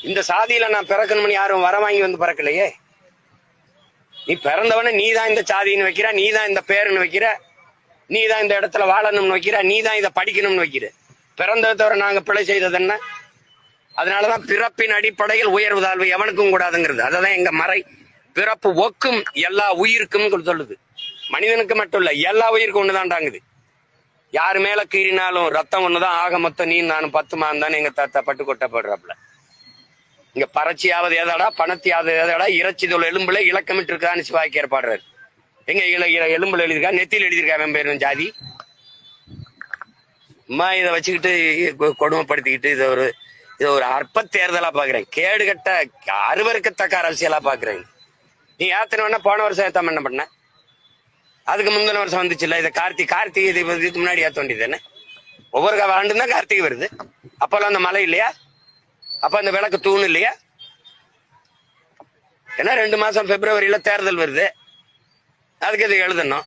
இந்த சாதியில நான் பிறக்கணும்னு யாரும் வர வாங்கி வந்து பிறக்கலையே. நீ பிறந்தவன நீ தான் இந்த சாதின்னு வைக்கிற நீ தான் இந்த பேருன்னு வைக்கிற நீ தான் இந்த இடத்துல வாழணும்னு வைக்கிற நீ தான் இதை படிக்கணும்னு வைக்கிற. பிறந்ததை தவிர நாங்க பிழை செய்தது என்ன? அதனாலதான் பிறப்பின் அடிப்படையில் உயர்வு தாழ்வு எவனுக்கும் கூடாதுங்கிறது. அததான் எங்க மறை. பிறப்பு ஒக்கும் எல்லா உயிருக்கும் சொல்லுது. மனிதனுக்கு மட்டும் இல்ல எல்லா உயிருக்கும் ஒண்ணுதான்டாங்குது யார் மேல கீறினாலும் ரத்தம் ஒண்ணுதான் ஆக மொத்தம் நீ நானும் பத்து மான் தானே எங்க தாத்தா பட்டு கொட்டப்படுறாப்புல இங்க பறச்சியாவது ஏதாடா பணத்தியாவது ஏதாடா இறைச்சி தொழில் எலும்புல இலக்கமிட்டு இருக்கான்னு சிவாய்க்கு ஏற்பாடுறாரு எங்க இல எலும்புல எழுதியிருக்கா? நெத்தியில் எழுதியிருக்கா அவன் பேரும் ஜாதி? அம்மா இதை வச்சுக்கிட்டு கொடுமைப்படுத்திக்கிட்டு இதை ஒரு இதை ஒரு அற்ப தேர்தலா பாக்குறேன். கேடுகட்ட அருவருக்கத்தக்க அரசியலா பாக்குறேன். நீ ஏத்தனை வேணா போன வருஷம் ஏத்தாம என்ன பண்ண. அதுக்கு முந்தின வருஷம் வந்துச்சுல்ல இதை கார்த்தி கார்த்திகை தீபம் இதுக்கு முன்னாடி ஏத்த வேண்டியது தானே? ஒவ்வொரு ஆண்டு தான் கார்த்திகை வருது. அப்பெல்லாம் அந்த மழை இல்லையா? அப்ப அந்த விளக்கு தூண் இல்லையா? ஏன்னா ரெண்டு மாசம் பிப்ரவரியில தேர்தல் வருது. அதுக்கு இது எழுதணும்?